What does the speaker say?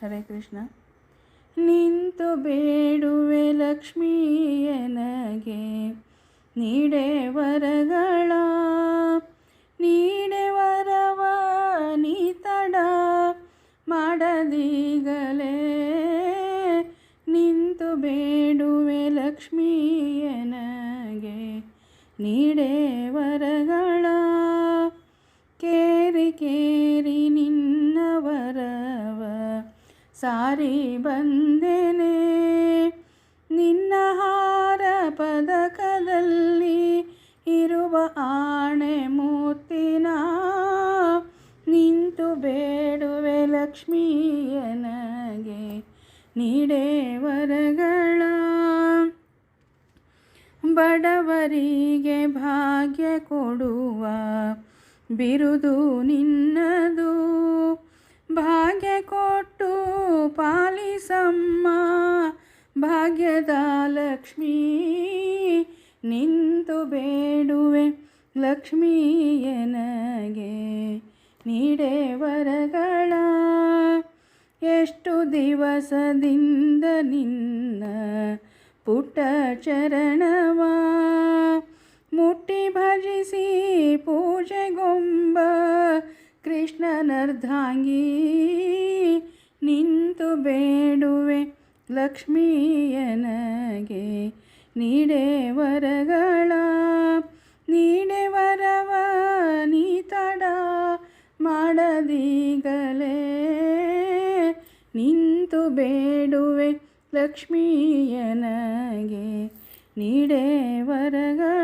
ಹರೇ ಕೃಷ್ಣ. ನಿಂತು ಬೇಡುವೆ ಲಕ್ಷ್ಮೀಯನಗೆ ನೀಡೆ ವರಗಳ, ನೀಡೆ ವರವ ನೀ ತಡ ಮಾಡದೀಗಲೇ ನಿಂತು ಬೇಡುವೆ ಲಕ್ಷ್ಮೀಯನಗೆ ನೀಡೆ ವರಗಳ, ಕೇರಿ ಕೇರಿ ನಿನ್ನ ಸಾರಿ ಬಂದೆನೆ. ನಿನ್ನ ಹಾರ ಪದಕದಲ್ಲಿ ಇರುವ ಆಣೆ ಮೂರ್ತಿನ ನಿಂತು ಬೇಡುವೆ ಲಕ್ಷ್ಮೀಯನಗೆ ನೀಡೇವರಗಳ ಬಡವರಿಗೆ ಭಾಗ್ಯ ಕೊಡುವ ಬಿರುದು ನಿನ್ನದು. ಪಾಲಿಸಮ್ಮ ಭಾಗ್ಯದ ಲಕ್ಷ್ಮೀ, ನಿಂತು ಬೇಡುವೆ ಲಕ್ಷ್ಮೀಯನಗೆ ನೀಡೆ ವರಗಳ. ಎಷ್ಟು ದಿವಸದಿಂದ ನಿನ್ನ ಪುಟ್ಟ ಚರಣವ, ಮುಟ್ಟಿ ಭಜಿಸಿ ಪೂಜೆಗೊಂಬ ಕೃಷ್ಣನರ್ಧಾಂಗಿ ನಿಂತು ಬೇಡುವೆ ಲಕ್ಷ್ಮೀಯನಗೆ ನೀಡೆ ವರಗಳ ನೀಡೆ ವರವ ನೀ ತಡ ಮಾಡದೀಗಲೇ. ನಿಂತು ಬೇಡುವೆ ಲಕ್ಷ್ಮೀಯನಗೆ ನೀಡೆ ವರಗಳ